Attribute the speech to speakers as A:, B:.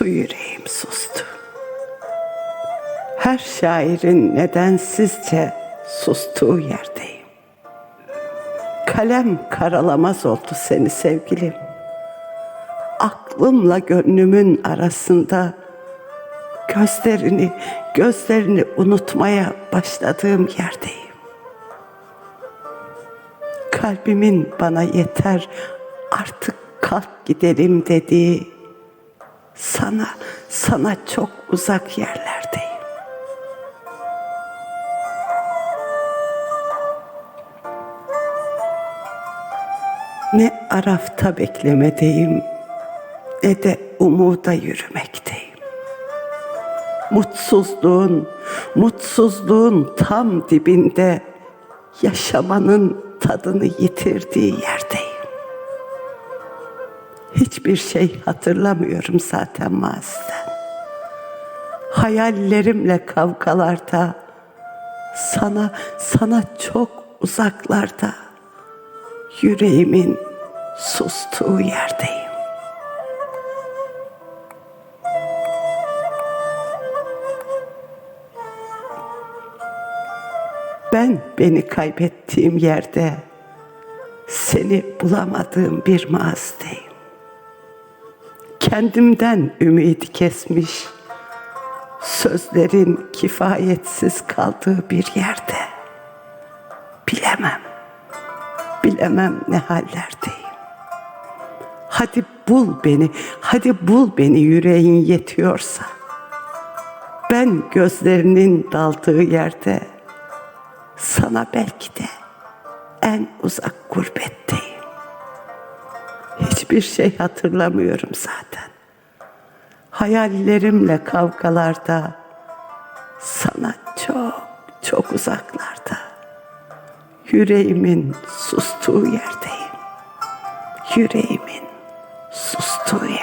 A: Sustu yüreğim sustu. Her şairin nedensizce sustuğu yerdeyim. Kalem karalamaz oldu seni sevgilim. Aklımla gönlümün arasında gözlerini, gözlerini unutmaya başladığım yerdeyim. Kalbimin bana yeter artık kalk gidelim dediği sana, sana çok uzak yerlerdeyim. Ne arafta beklemedeyim, ne de umuda yürümekteyim. Mutsuzluğun, mutsuzluğun tam dibinde yaşamanın tadını yitirdiği yerdeyim. Hiçbir şey hatırlamıyorum zaten maziden. Hayallerimle kavgalarda, sana, sana çok uzaklarda, yüreğimin sustuğu yerdeyim. Ben beni kaybettiğim yerde, seni bulamadığım bir mağazdayım. Kendimden ümidi kesmiş, sözlerin kifayetsiz kaldığı bir yerde. Bilemem, bilemem ne hallerdeyim. Hadi bul beni, hadi bul beni yüreğin yetiyorsa. Ben gözlerinin daldığı yerde, sana belki de en uzak gurbetteyim. Hiçbir şey hatırlamıyorum zaten. Hayallerimle kavgalarda, sana çok çok uzaklarda, yüreğimin sustuğu yerdeyim. Yüreğimin sustuğu yerdeyim.